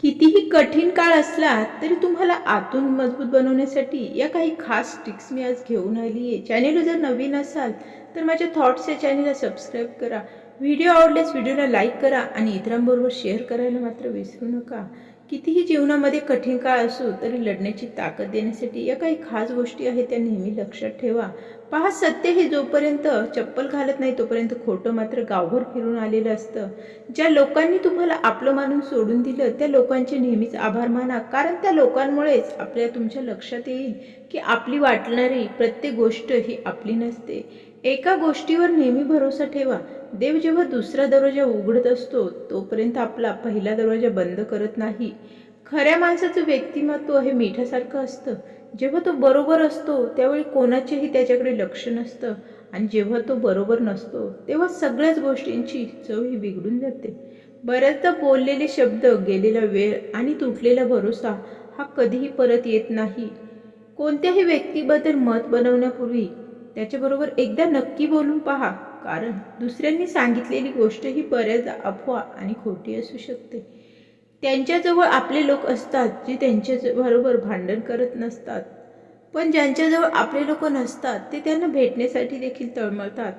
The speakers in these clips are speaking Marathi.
कितीही कठीण काळ असला तरी तुम्हाला आतून मजबूत बनवण्यासाठी या काही खास टिप्स मी आज घेऊन आली आहे. चॅनेल जर नवीन असाल तर माझ्या थॉट्स या चॅनेलला सबस्क्राईब करा. व्हिडिओ आवडल्यास व्हिडिओला लाईक करा आणि इतरांबरोबर शेअर करायला मात्र विसरू नका. कितीही जीवनामध्ये कठीण काळ असो तरी लढण्याची ताकद देण्यासाठी या काही खास गोष्टी आहेत त्या नेहमी लक्षात ठेवा. पहा सत्य हे जोपर्यंत चप्पल घालत नाही तोपर्यंत खोटं मात्र गावभर फिरून आलेलं असतं. ज्या लोकांनी तुम्हाला आपलं मानून सोडून दिलं त्या लोकांचे नेहमीच आभार माना. कारण त्या लोकांमुळेच आपल्या तुमच्या लक्षात येईल की आपली वाटणारी प्रत्येक गोष्ट ही आपली नसते. एका गोष्टीवर नेहमी भरोसा ठेवा. देव जेव्हा दुसरा दरवाजा उघडत असतो तोपर्यंत आपला पहिला दरवाजा बंद करत नाही. खऱ्या माणसाचं व्यक्तिमत्व हे मिठासारखं असतं. जेव्हा तो बरोबर असतो त्यावेळी कोणाचेही त्याच्याकडे लक्ष नसतं. आणि जेव्हा तो बरोबर नसतो तेव्हा सगळ्याच गोष्टींची चव ही बिघडून जाते. बऱ्याचदा बोललेले शब्द गेलेला वेळ आणि तुटलेला भरोसा हा कधीही परत येत नाही. कोणत्याही व्यक्तीबद्दल मत बनवण्यापूर्वी त्याच्याबरोबर एकदा नक्की बोलून पहा कारण दुसऱ्यांनी सांगितलेली गोष्ट ही बऱ्याचदा अफवा आणि खोटी असू शकते. त्यांच्याजवळ आपले लोक असतात जे त्यांच्याबरोबर भांडण करत नसतात. पण ज्यांच्याजवळ आपले लोक नसतात ते त्यांना भेटण्यासाठी देखील तळमळतात.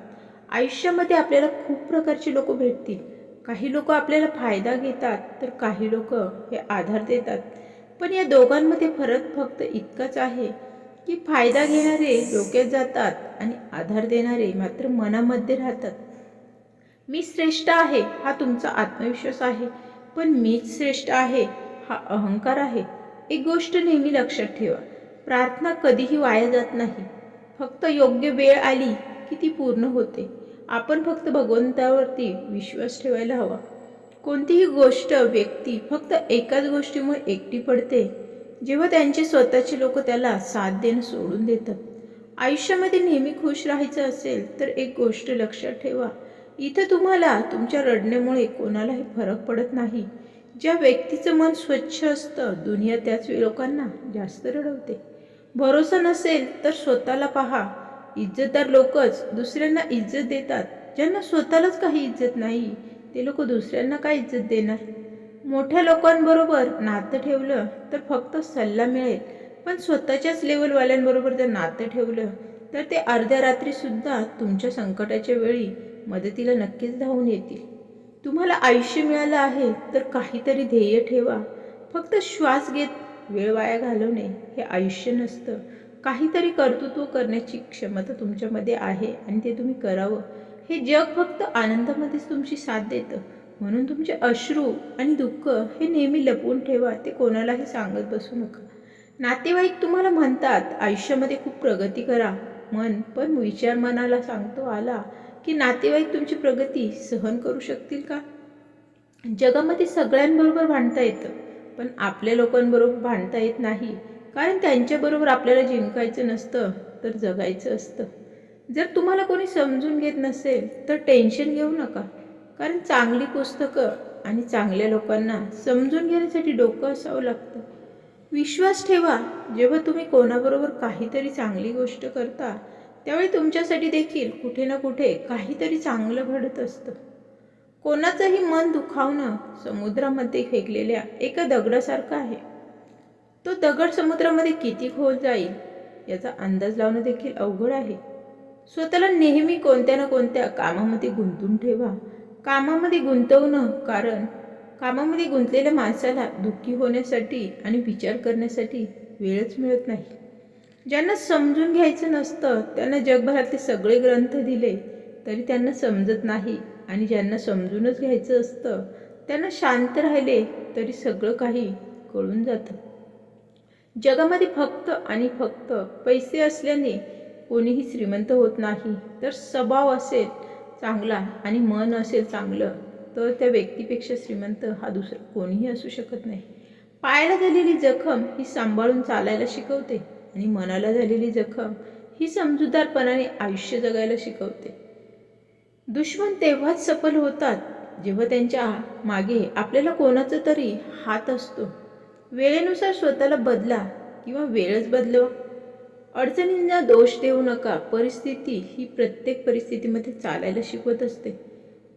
आयुष्यामध्ये आपल्याला खूप प्रकारची लोक भेटतील. काही लोक आपल्याला फायदा घेतात तर काही लोक हे आधार देतात. पण या दोघांमध्ये फरक फक्त इतकाच आहे. की फायदा घेणारे डोक्यात जातात आणि आधार देणारे मात्र मनामध्ये राहतात. मी श्रेष्ठ आहे हा तुमचा आत्मविश्वास आहे. पण मीच श्रेष्ठ आहे हा अहंकार आहे. एक गोष्ट नेहमी लक्षात ठेवा प्रार्थना कधीही वाया जात नाही. फक्त योग्य वेळ आली की ती पूर्ण होते. आपण फक्त भगवंतावरती विश्वास ठेवायला हवा. कोणतीही गोष्ट व्यक्ती फक्त एकाच गोष्टीमुळे एकटी पडते. जेव्हा त्यांचे स्वतःचे लोक त्याला साथ देणं सोडून देतात. आयुष्यामध्ये नेहमी खुश राहायचं असेल तर एक गोष्ट लक्षात ठेवा. इथं तुम्हाला तुमच्या रडण्यामुळे कोणालाही फरक पडत नाही. ज्या व्यक्तीचं मन स्वच्छ असतं दुनिया त्याच लोकांना जास्त रडवते. भरोसा नसेल तर स्वतःला पहा. इज्जतदार लोकच दुसऱ्यांना इज्जत देतात. ज्यांना स्वतःलाच काही इज्जत नाही ते लोक दुसऱ्यांना काय इज्जत देणार? मोठ्या लोकांबरोबर नातं ठेवलं तर फक्त सल्ला मिळेल. पण स्वतःच्याच लेवलवाल्यांबरोबर जर नातं ठेवलं तर ते अर्ध्या रात्रीसुद्धा तुमच्या संकटाच्या वेळी मदतीला नक्कीच धावून येतील. तुम्हाला आयुष्य मिळालं आहे तर काहीतरी ध्येय ठेवा. फक्त श्वास घेत वेळ वाया घालवणे हे आयुष्य नसतं. काहीतरी कर्तृत्व करण्याची क्षमता तुमच्यामध्ये आहे आणि ते तुम्ही करावं. हे जग फक्त आनंदामध्येच तुमची साथ देतं. म्हणून तुमचे अश्रू आणि दुःख हे नेहमी लपवून ठेवा ते कोणालाही सांगत बसू नका. नातेवाईक तुम्हाला म्हणतात आयुष्यामध्ये खूप प्रगती करा. मन पण विचार मनाला सांगतो आला की नातेवाईक तुमची प्रगती सहन करू शकतील का? जगामध्ये सगळ्यांबरोबर भांडता येतं पण आपल्या लोकांबरोबर भांडता येत नाही. कारण त्यांच्याबरोबर आपल्याला जिंकायचं नसतं तर जगायचं असतं. जर तुम्हाला कोणी समजून घेत नसेल तर टेन्शन घेऊ नका. कारण चांगली पुस्तकं आणि चांगल्या लोकांना समजून घेण्यासाठी डोकं असावं लागतं. विश्वास ठेवा जेव्हा तुम्ही कोणाबरोबर काहीतरी चांगली गोष्ट करता त्यावेळी तुमच्यासाठी देखील कुठे ना कुठे काहीतरी चांगलं घडत असतं. कोणाचंही मन दुखावणं समुद्रामध्ये फेकलेल्या एका दगडासारखं आहे. तो दगड समुद्रामध्ये किती खोल जाईल याचा अंदाज लावणं देखील अवघड आहे. स्वतःला नेहमी कोणत्या ना कोणत्या कामामध्ये गुंतून ठेवा कामामध्ये गुंतवणं कारण कामामध्ये गुंतलेल्या माणसाला दुःखी होण्यासाठी आणि विचार करण्यासाठी वेळच मिळत नाही. ज्यांना समजून घ्यायचं नसतं त्यांना जगभरातले सगळे ग्रंथ दिले तरी त्यांना समजत नाही आणि ज्यांना समजूनच घ्यायचं असतं त्यांना शांत राहिले तरी सगळं काही कळून जातं. जगामध्ये फक्त आणि फक्त पैसे असल्याने कोणीही श्रीमंत होत नाही तर स्वभाव असेल चांगला आणि मन असेल चांगलं तर त्या व्यक्तीपेक्षा श्रीमंत हा दुसरा कोणीही असू शकत नाही. पायाला झालेली जखम ही सांभाळून चालायला शिकवते आणि मनाला झालेली जखम ही समजूतदारपणाने आयुष्य जगायला शिकवते. दुश्मन तेव्हाच सफल होतात जेव्हा त्यांच्या मागे आपल्याला कोणाचा तरी हात असतो. वेळेनुसार स्वतःला बदला किंवा वेळच बदलवा. अडचणींना दोष देऊ नका. परिस्थिती ही प्रत्येक परिस्थितीमध्ये चालायला शिकवत असते.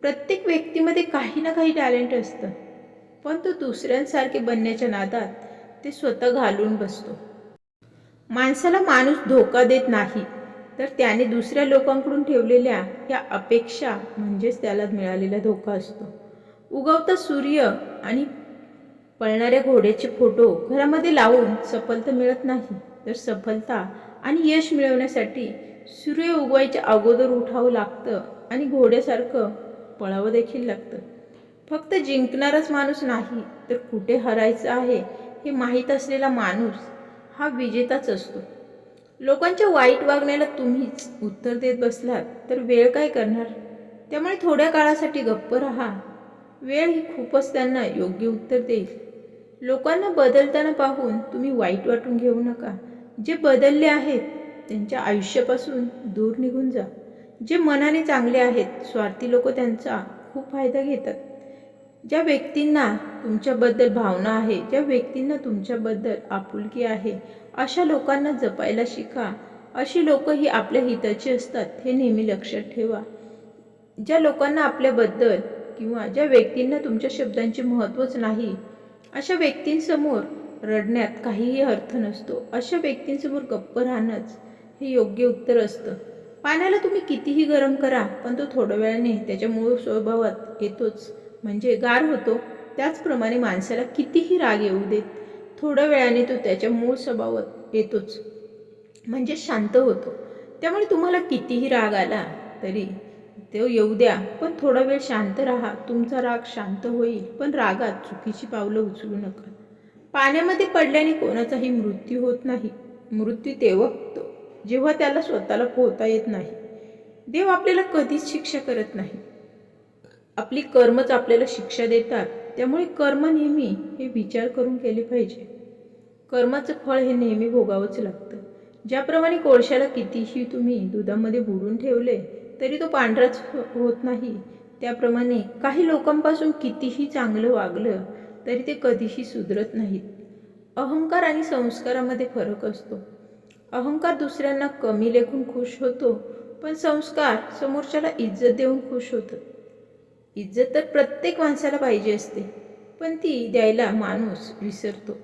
प्रत्येक व्यक्तीमध्ये काही ना काही टॅलेंट असतं. पण तो दुसऱ्यांसारखे बनण्याच्या नादात ते स्वतः घालून बसतो. माणसाला माणूस धोका देत नाही तर त्याने दुसऱ्या लोकांकडून ठेवलेल्या या अपेक्षा म्हणजेच त्याला मिळालेला धोका असतो. उगवता सूर्य आणि पळणाऱ्या घोड्याचे फोटो घरामध्ये लावून सफलता मिळत नाही तर सफलता आणि यश मिळवण्यासाठी सूर्य उगवायच्या अगोदर उठावं लागतं आणि घोड्यासारखं पळावं देखील लागतं. फक्त जिंकणाराच माणूस नाही तर कुठे हरायचं आहे हे माहीत असलेला माणूस हा विजेताच असतो. लोकांच्या वाईट वागण्याला तुम्हीच उत्तर देत बसलात तर वेळ काय करणार? त्यामुळे थोड्या काळासाठी गप्प राहा. वेळ ही खूपच त्यांना योग्य उत्तर देईल. लोकांना बदलताना पाहून तुम्ही वाईट वाटून घेऊ नका. जे बदलले आहेत त्यांच्या आयुष्यापासून दूर निघून जा. जे मनाने चांगले आहेत स्वार्थी लोक त्यांचा खूप फायदा घेतात. ज्या व्यक्तींना तुमच्याबद्दल भावना आहे ज्या व्यक्तींना तुमच्याबद्दल आपुलकी आहे अशा लोकांना जपायला शिका. अशी लोक ही आपल्या हिताची असतात हे नेहमी लक्षात ठेवा. ज्या लोकांना आपल्याबद्दल किंवा ज्या व्यक्तींना तुमच्या शब्दांचे महत्त्वच नाही अशा व्यक्तींसमोर रडण्यात काहीही अर्थ नसतो. अशा व्यक्तींसमोर गप्प राहणंच हे योग्य उत्तर असतं. पाण्याला तुम्ही कितीही गरम करा पण तो थोड्या वेळाने त्याच्या मूळ स्वभावात येतोच. म्हणजे गार होतो. त्याचप्रमाणे माणसाला कितीही राग येऊ देत थोड्या वेळाने तो त्याच्या मूळ स्वभावात येतोच. म्हणजे शांत होतो. त्यामुळे तुम्हाला कितीही राग आला तरी तो येऊ द्या पण थोडा वेळ शांत राहा. तुमचा राग शांत होईल पण रागात चुकीची पावलं उचलू नका. पाण्यामध्ये पडल्याने कोणाचाही मृत्यू होत नाही. मृत्यू तेव्हा होतो जेव्हा त्याला स्वतःला पोहता येत नाही. देव आपल्याला कधीच शिक्षा करत नाही. आपली कर्मच आपल्याला शिक्षा देतात. त्यामुळे कर्म नेहमी हे विचार करून केले पाहिजे. कर्माचं फळ हे नेहमी भोगावंच लागतं. ज्याप्रमाणे कोळशाला कितीही तुम्ही दुधामध्ये बुडून ठेवले तरी तो पांढराच होत नाही. त्याप्रमाणे काही लोकांपासून कितीही चांगलं वागलं तरी ते कधीही सुधरत नाहीत. अहंकार आणि संस्कारामध्ये फरक असतो. अहंकार दुसऱ्यांना कमी लेखून खुश होतो पण संस्कार समोरच्याला इज्जत देऊन खुश होतं इज्जत तर प्रत्येक माणसाला पाहिजे असते पण ती द्यायला माणूस विसरतो.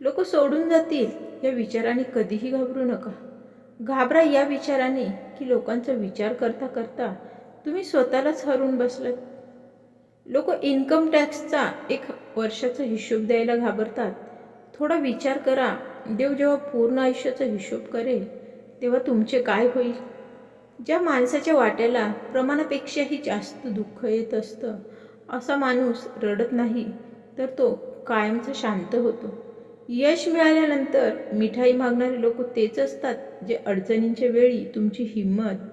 लोक सोडून जातील या विचाराने कधीही घाबरू नका. घाबरा या विचाराने की लोकांचा विचार करता करता तुम्ही स्वतःलाच हरून बसलात. लोक इन्कम टॅक्सचा एक वर्षाचा हिशोब द्यायला घाबरतात. थोडा विचार करा देव जेव्हा पूर्ण आयुष्याचा हिशोब करेल तेव्हा तुमचे काय होईल? ज्या माणसाच्या वाट्याला प्रमाणापेक्षाही जास्त दुःख येत असतं असा माणूस रडत नाही तर तो कायमचा शांत होतो. यश मिळाल्यानंतर मिठाई मागणारे लोक तेच असतात जे अडचणींच्या वेळी तुमची हिंमत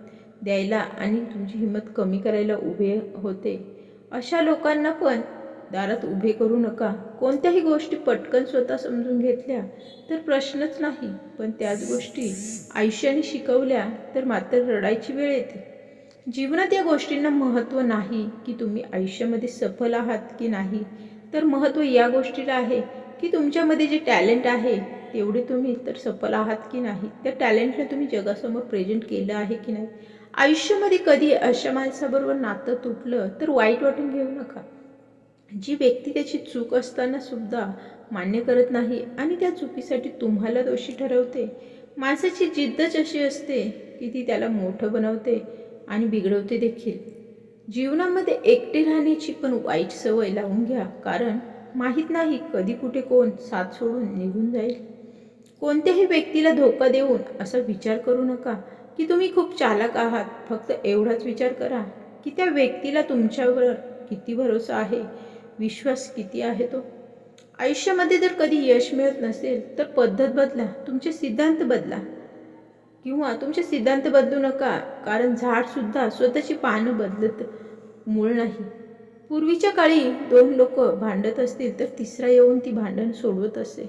द्यायला आणि तुमची हिंमत कमी करायला उभे होते. अशा लोकांना पण दारात उभे करू नका. कोणत्याही गोष्टी पटकन स्वतः समजून घेतल्या तर प्रश्नच नाही. पण त्याच गोष्टी आयुष्याने शिकवल्या तर मात्र रडायची वेळ येते. जीवनात या गोष्टींना महत्त्व नाही की तुम्ही आयुष्यामध्ये सफल आहात की नाही. तर महत्त्व या गोष्टीला आहे की तुमच्यामध्ये जे टॅलेंट आहे तेवढे तुम्ही तर सफल आहात की नाही. त्या टॅलेंटला तुम्ही जगासमोर प्रेझेंट केलं आहे की नाही? आयुष्यामध्ये कधी अशा माणसाबरोबर नातं तुटलं तर वाईट वाटून घेऊ नका. जी व्यक्ती त्याची चूक असताना सुद्धा मान्य करत नाही आणि त्या चुकीसाठी तुम्हाला दोषी ठरवते माणसाची जिद्दच अशी असते की ती त्याला मोठं बनवते आणि बिघडवते देखील. जीवनामध्ये एकटे राहण्याची पण वाईट सवय लावून घ्या कारण माहीत नाही कधी कुठे कोण साथ सोडून निघून जाईल. कोणत्याही व्यक्तीला धोका देऊन असा विचार करू नका. की तुम्ही खूप चालक आहात. फक्त एवढाच विचार करा की त्या व्यक्तीला तुमच्यावर किती भरोसा आहे? विश्वास किती आहे तो? आयुष्यामध्ये जर कधी यश मिळत नसेल तर पद्धत बदला. तुमचे सिद्धांत बदला. किंवा तुमचे सिद्धांत बदलू नका कारण झाडसुद्धा स्वतःची पानं बदलत मूळ नाही. पूर्वीच्या काळी दोन लोक भांडत असतील तर तिसरा येऊन ती भांडण सोडवत असे.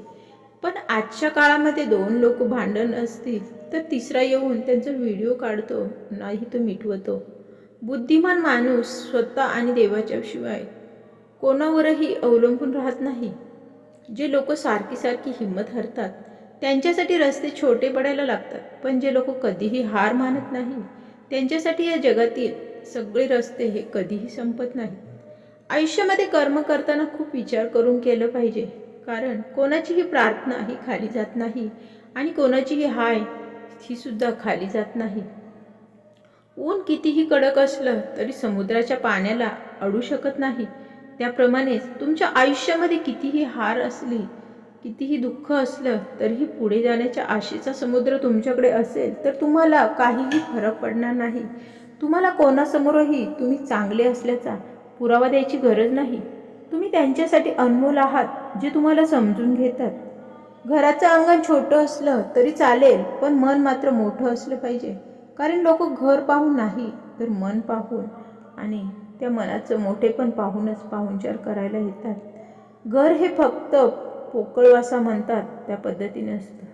पण आजच्या काळामध्ये दोन लोक भांडण असतील तर तिसरा येऊन त्यांचा व्हिडिओ काढतो नाही तो मिटवतो. बुद्धिमान माणूस स्वतः आणि देवाच्या शिवाय कोणावरही अवलंबून राहत नाही. जे लोक सारखी सारखी हिंमत हरतात त्यांच्यासाठी रस्ते छोटे पडायला लागतात पण जे लोक कधीही हार मानत नाही त्यांच्यासाठी या जगातील सगळे रस्ते हे कधीही संपत नाही आयुष्यामध्ये कर्म करताना खूप विचार करून केलं पाहिजे. कारण कोणाचीही प्रार्थना ही खाली जात नाही आणि कोणाचीही हाय ही सुद्धा खाली जात नाही. ऊन कितीही कडक असलं तरी समुद्राच्या पाण्याला अडू शकत नाही. त्याप्रमाणेच तुमच्या आयुष्यामध्ये कितीही हार असली कितीही दुःख असलं तरीही पुढे जाण्याच्या आशेचा समुद्र तुमच्याकडे असेल तर तुम्हाला काहीही फरक पडणार नाही. तुम्हाला कोणासमोरही तुम्ही चांगले असल्याचा पुरावा द्यायची गरज नाही. तुम्ही त्यांच्यासाठी अनमोल आहात. जे तुम्हाला समजून घेतात. घराचं अंगण छोटं असलं तरी चालेल पण मन मात्र मोठं असलं पाहिजे. कारण लोक घर पाहून नाही तर मन पाहून. आणि त्या मनाचं मोठेपण पाहूनच पाहुणचार करायला येतात. घर हे फक्त पोकळवासा म्हणतात त्या पद्धतीने असतं.